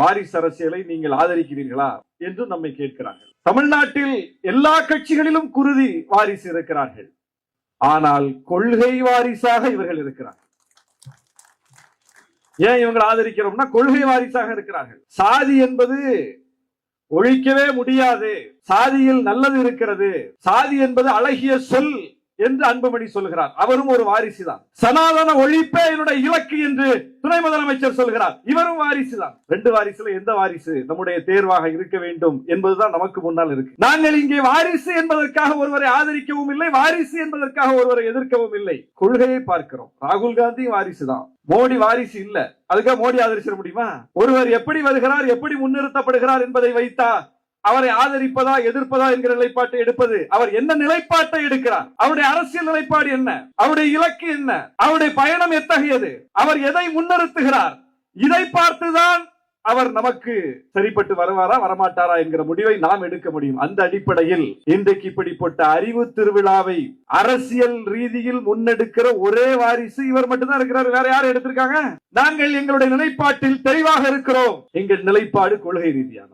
வாரிசு அரசியலை நீங்கள் ஆதரிக்கிறீர்களா என்று நம்மை கேட்கிறார்கள். தமிழ்நாட்டில் எல்லா கட்சிகளிலும் குருதி வாரிசு இருக்கிறார்கள். ஆனால் கொள்கை வாரிசாக இவர்கள் இருக்கிறார்கள். ஏன் இவங்களை ஆதரிக்கிறோம்னா கொள்கை வாரிசாக இருக்கிறார்கள். சாதி என்பது ஒழிக்கவே முடியாது. சாதியில் நல்லது இருக்கிறது. சாதி என்பது அழகிய சொல் என்று அன்புமணி சொல்கிறார். அவரும் ஒரு வாரிசு தான் சனாதன ஒழிப்பே என்னுடைய இலக்கு என்று துணை முதலமைச்சர் சொல்கிறார். இவரும் வாரிசு தான் ரெண்டு வாரிசுல எந்த வாரிசு நம்முடைய தேர்வாக இருக்க வேண்டும் என்பதுதான் நமக்கு முன்னால் இருக்கு. நாங்கள் இங்கே வாரிசு என்பதற்காக ஒருவரை ஆதரிக்கவும் இல்லை வாரிசு என்பதற்காக ஒருவரை எதிர்க்கவும் இல்லை. கொள்கையை பார்க்கிறோம். ராகுல் காந்தி வாரிசு தான் மோடி வாரிசு இல்ல. அதுக்காக மோடி ஆதரிச்சிட முடியுமா? ஒருவர் எப்படி வருகிறார் எப்படி முன்னிறுத்தப்படுகிறார் என்பதை வைத்தா அவரை ஆதரிப்பதா எதிர்ப்பதா என்கிற நிலைப்பாட்டை எடுப்பது. அவர் என்ன நிலைப்பாட்டை எடுக்கிறார்? அவருடைய அரசியல் நிலைப்பாடு என்ன? அவருடைய இலக்கு என்ன? அவருடைய பயணம் எத்தகையது? அவர் எதை முன்னிறுத்துகிறார்? இதை பார்த்துதான் அவர் நமக்கு சரிப்பட்டு வருவாரா வரமாட்டாரா என்கிற முடிவை நாம் எடுக்க முடியும். அந்த அடிப்படையில் இன்றைக்கு இப்படிப்பட்ட அறிவு திருவிழாவை அரசியல் ரீதியில் முன்னெடுக்கிற ஒரே வாரிசு இவர் மட்டும்தான் இருக்கிறார். வேற யாரும் எடுத்திருக்காங்க? நாங்கள் எங்களுடைய நிலைப்பாட்டில் தெளிவாக இருக்கிறோம். எங்கள் நிலைப்பாடு கொள்கை ரீதியாக